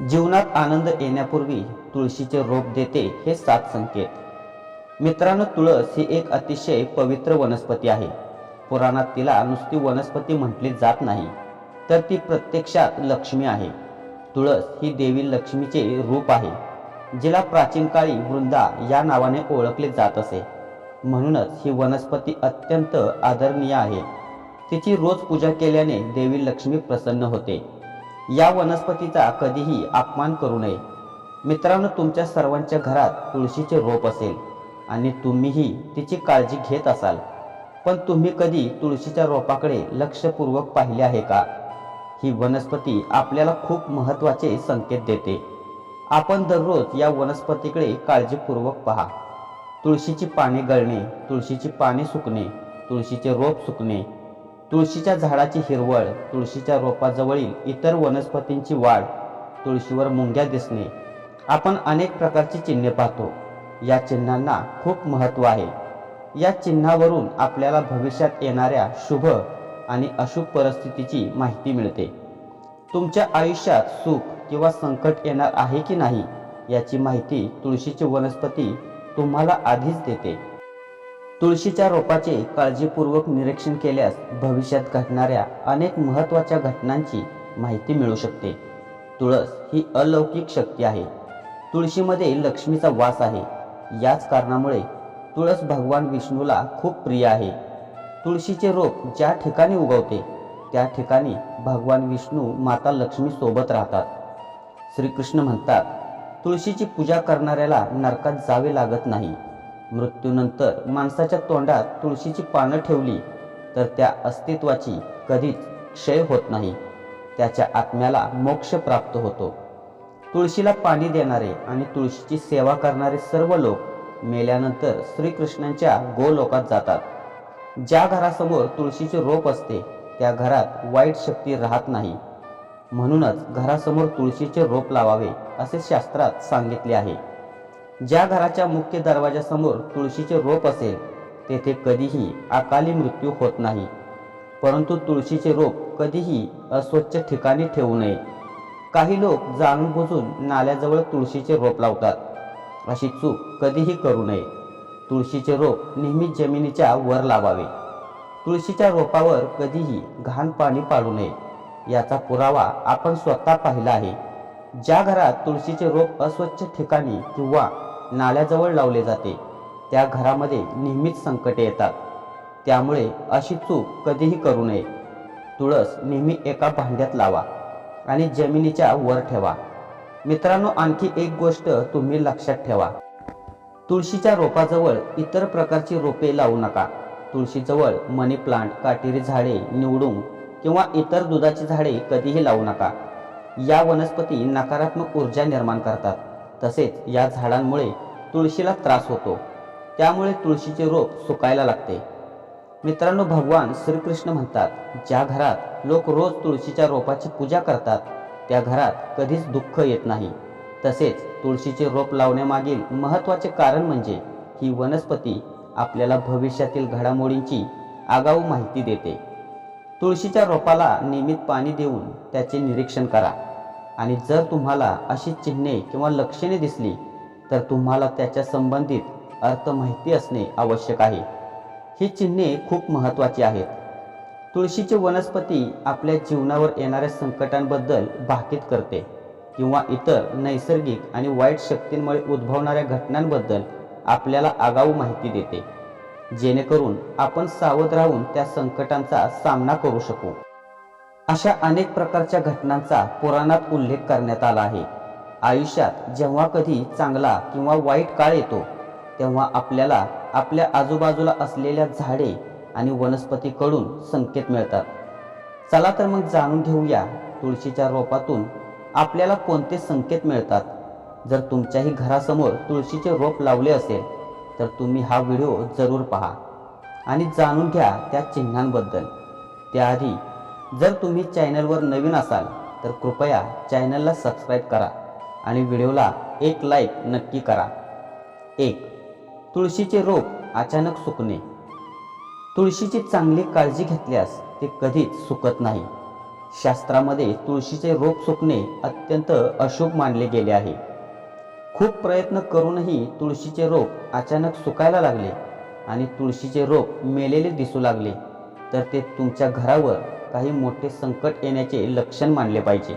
जीवनात आनंद येण्यापूर्वी तुळशीचे रोप देते हे सात संकेत. मित्रांनो तुळस ही एक अतिशय पवित्र वनस्पती आहे. पुराणात तिला नुसती वनस्पती म्हटली जात नाही तर ती प्रत्यक्षात लक्ष्मी आहे. तुळस ही देवी लक्ष्मीचे रूप आहे जिला प्राचीन काळी वृंदा या नावाने ओळखले जात असे. म्हणूनच ही वनस्पती अत्यंत आदरणीय आहे. तिची रोज पूजा केल्याने देवी लक्ष्मी प्रसन्न होते. या वनस्पतीचा कधीही अपमान करू नये. मित्रांनो तुमच्या सर्वांच्या घरात तुळशीचे रोप असेल आणि तुम्हीही तिची काळजी घेत असाल. पण तुम्ही कधी तुळशीच्या रोपाकडे लक्षपूर्वक पाहिले आहे का? ही वनस्पती आपल्याला खूप महत्त्वाचे संकेत देते. आपण दररोज या वनस्पतीकडे काळजीपूर्वक पहा. तुळशीची पाने गळणे तुळशीची पाने सुकणे तुळशीचे रोप सुकणे तुळशीच्या झाडाची हिरवळ तुळशीच्या रोपाजवळील इतर वनस्पतींची वाढ तुळशीवर मुंग्या दिसणे. आपण अनेक प्रकारची चिन्हे पाहतो. या चिन्हांना खूप महत्त्व आहे. या चिन्हावरून आपल्याला भविष्यात येणाऱ्या शुभ आणि अशुभ परिस्थितीची माहिती मिळते. तुमच्या आयुष्यात सुख किंवा संकट येणार आहे की नाही याची माहिती तुळशीची वनस्पती तुम्हाला आधीच देते. तुळशीच्या रोपाचे काळजीपूर्वक निरीक्षण केल्यास भविष्यात घडणाऱ्या अनेक महत्त्वाच्या घटनांची माहिती मिळू शकते. तुळस ही अलौकिक शक्ती आहे. तुळशीमध्ये लक्ष्मीचा वास आहे. याच कारणामुळे तुळस भगवान विष्णूला खूप प्रिय आहे. तुळशीचे रोप ज्या ठिकाणी उगवते त्या ठिकाणी भगवान विष्णू माता लक्ष्मी सोबत राहतात. श्रीकृष्ण म्हणतात तुळशीची पूजा करणाऱ्याला नरकात जावे लागत नाही. मृत्यूनंतर माणसाच्या तोंडात तुळशीची पानं ठेवली तर त्या अस्तित्वाची कधीच क्षय होत नाही. त्याच्या आत्म्याला मोक्ष प्राप्त होतो. तुळशीला पाणी देणारे आणि तुळशीची सेवा करणारे सर्व लोक मेल्यानंतर श्रीकृष्णांच्या गोलोकात जातात. ज्या घरासमोर तुळशीचे रोप असते त्या घरात वाईट शक्ती राहत नाही. म्हणूनच घरासमोर तुळशीचे रोप लावावे असे शास्त्रात सांगितले आहे. ज्या घराच्या मुख्य दरवाजासमोर तुळशीचे रोप असेल तेथे कधीही अकाली मृत्यू होत नाही. परंतु तुळशीचे रोप कधीही अस्वच्छ ठिकाणी ठेवू नये. काही लोक जाणून बुजून नाल्याजवळ तुळशीचे रोप लावतात. अशी चूक कधीही करू नये. तुळशीचे रोप नेहमी जमिनीच्या वर लावावे. तुळशीच्या रोपावर कधीही घाण पाणी पाडू नये. याचा पुरावा आपण स्वतः पाहिला आहे. ज्या घरात तुळशीचे रोप अस्वच्छ ठिकाणी किंवा नाल्याजवळ लावले जाते. त्या घरामध्ये नेहमीच संकटे येतात. त्यामुळे अशी चूक कधीही करू नये. तुळस नेहमी एका भांड्यात लावा आणि जमिनीच्या वर ठेवा. मित्रांनो आणखी एक गोष्ट तुम्ही लक्षात ठेवा. तुळशीच्या रोपाजवळ इतर प्रकारची रोपे लावू नका. तुळशीजवळ मनी प्लांट काटेरी झाडे निवडून किंवा इतर दुधाची झाडे कधीही लावू नका. या वनस्पती नकारात्मक ऊर्जा निर्माण करतात. तसेच या झाडांमुळे तुळशीला त्रास होतो. त्यामुळे तुळशीचे रोप सुकायला लागते. मित्रांनो भगवान श्रीकृष्ण म्हणतात ज्या घरात लोक रोज तुळशीच्या रोपाची पूजा करतात त्या घरात कधीच दुःख येत नाही. तसेच तुळशीचे रोप लावण्यामागील महत्त्वाचे कारण म्हणजे ही वनस्पती आपल्याला भविष्यातील घडामोडींची आगाऊ माहिती देते. तुळशीच्या रोपाला नियमित पाणी देऊन त्याचे निरीक्षण करा. आणि जर तुम्हाला अशी चिन्हे किंवा लक्षणे दिसली तर तुम्हाला त्याच्या संबंधित अर्थ माहिती असणे आवश्यक आहे. ही चिन्हे खूप महत्त्वाची आहेत. तुळशीची वनस्पती आपल्या जीवनावर येणाऱ्या संकटांबद्दल भाकीत करते किंवा इतर नैसर्गिक आणि वाईट शक्तींमुळे उद्भवणाऱ्या घटनांबद्दल आपल्याला आगाऊ माहिती देते. जेणेकरून आपण सावध राहून त्या संकटांचा सामना करू शकू. अशा अनेक प्रकारच्या घटनांचा पुराणात उल्लेख करण्यात आला आहे. आयुष्यात जेव्हा कधी चांगला किंवा वाईट काळ येतो तेव्हा आपल्याला आपल्या आजूबाजूला असलेल्या झाडे आणि वनस्पतीकडून संकेत मिळतात. चला तर मग जाणून घेऊया तुळशीच्या रोपातून आपल्याला कोणते संकेत मिळतात. जर तुमच्याही घरासमोर तुळशीचे रोप लावले असेल तर तुम्ही हा व्हिडिओ जरूर पहा आणि जाणून घ्या त्या चिन्हांबद्दल. त्याआधी जर तुम्ही चॅनलवर नवीन असाल तर कृपया चॅनलला सबस्क्राईब करा आणि व्हिडिओला एक लाईक नक्की करा. एक तुळशीचे रोप अचानक सुकणे. तुळशीची चांगली काळजी घेतल्यास ते कधीच सुकत नाही. शास्त्रामध्ये तुळशीचे रोप सुकणे अत्यंत अशुभ मानले गेले आहे. खूप प्रयत्न करूनही तुळशीचे रोप अचानक सुकायला लागले आणि तुळशीचे रोप मेलेले दिसू लागले तर ते तुमच्या घरावर काही मोठे संकट येण्याचे लक्षण मानले पाहिजे.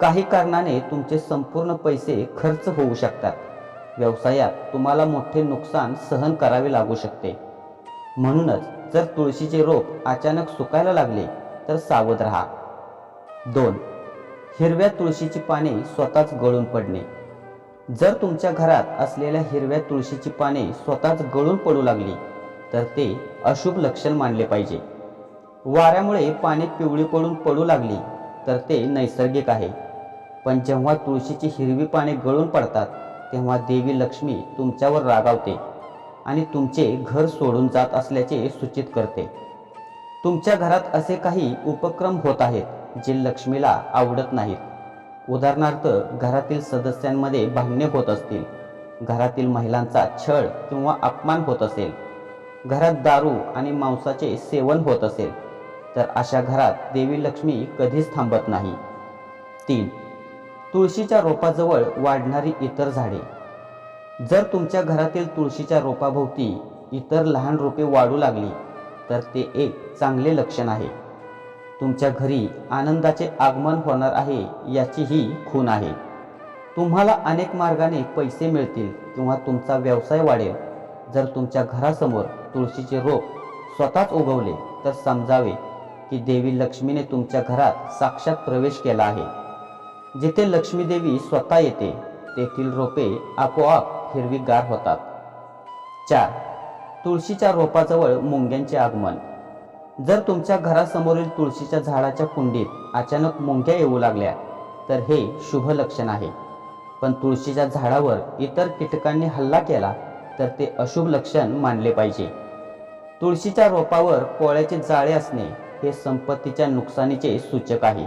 काही कारणाने तुमचे संपूर्ण पैसे खर्च होऊ शकतात. व्यवसायात तुम्हाला मोठे नुकसान सहन करावे लागू शकते. म्हणूनच जर तुळशीचे रोप अचानक सुकायला लागले तर सावध राहा. दोन हिरव्या तुळशीची पाने स्वतःच गळून पडणे. जर तुमच्या घरात असलेल्या हिरव्या तुळशीची पाने स्वतःच गळून पडू लागली तर ते अशुभ लक्षण मानले पाहिजे. वाऱ्यामुळे पाने पिवळी पडून पडू लागली तर ते नैसर्गिक आहे. पण जेव्हा तुळशीची हिरवी पाने गळून पडतात तेव्हा देवी लक्ष्मी तुमच्यावर रागावते आणि तुमचे घर सोडून जात असल्याचे सूचित करते. तुमच्या घरात असे काही उपक्रम होत आहेत जे लक्ष्मीला आवडत नाहीत. उदाहरणार्थ घरातील सदस्यांमध्ये भांडणे होत असतील घरातील महिलांचा छळ किंवा अपमान होत असेल घरात दारू आणि मांसाचे सेवन होत असेल तर अशा घरात देवी लक्ष्मी कधीच थांबत नाही. तीन तुळशीच्या रोपाजवळ वाढणारी इतर झाडे. जर तुमच्या घरातील तुळशीच्या रोपाभोवती इतर लहान रोपे वाढू लागली तर ते एक चांगले लक्षण आहे. तुमच्या घरी आनंदाचे आगमन होणार आहे याची ही खूण आहे. तुम्हाला अनेक मार्गाने पैसे मिळतील किंवा तुमचा व्यवसाय वाढेल. जर तुमच्या घरासमोर तुळशीचे रोप स्वतःच उगवले तर समजावे की देवी लक्ष्मीने तुमच्या घरात साक्षात प्रवेश केला आहे. जिथे लक्ष्मी देवी स्वतः येते तेथील रोपे आपोआप हिरवीगार होतात. चार. तुळशीच्या रोपाजवळ मुंग्यांचे आगमन. जर तुमच्या घरासमोरील तुळशीच्या झाडाच्या कुंडीत अचानक मुंग्या येऊ लागल्या तर हे शुभ लक्षण आहे. पण तुळशीच्या झाडावर इतर कीटकांनी हल्ला केला तर ते अशुभ लक्षण मानले पाहिजे. तुळशीच्या रोपावर कोळ्याचे जाळे असणे हे संपत्तीच्या नुकसानीचे सूचक आहे.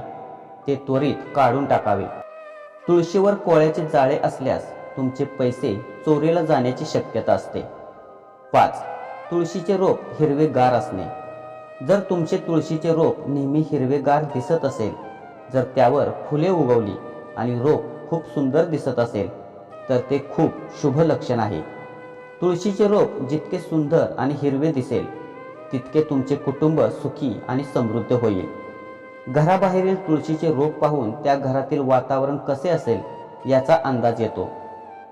ते त्वरित काढून टाकावे. तुळशीवर कोळ्याचे जाळे असल्यास तुमचे पैसे चोरीला जाण्याची शक्यता असते. पाच. तुळशीचे रोप हिरवेगार असणे. जर तुमचे तुळशीचे रोप नेहमी हिरवेगार दिसत असेल जर त्यावर फुले उगवली आणि रोप खूप सुंदर दिसत असेल तर ते खूप शुभ लक्षण आहे. तुळशीचे रोप जितके सुंदर आणि हिरवे दिसेल तितके तुमचे कुटुंब सुखी आणि समृद्ध होईल. घराबाहेरील तुळशीचे रोप पाहून त्या घरातील वातावरण कसे असेल याचा अंदाज येतो.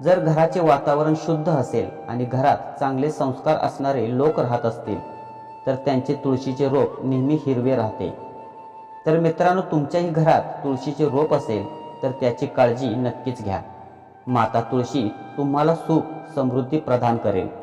जर घराचे वातावरण शुद्ध असेल आणि घरात चांगले संस्कार असणारे लोक राहत असतील तर त्यांचे तुळशीचे रोप नेहमी हिरवे राहते. तर मित्रांनो तुमच्याही घरात तुळशीचे रोप असेल तर त्याची काळजी नक्कीच घ्या. माता तुळशी तुम्हाला सुख समृद्धी प्रदान करेल.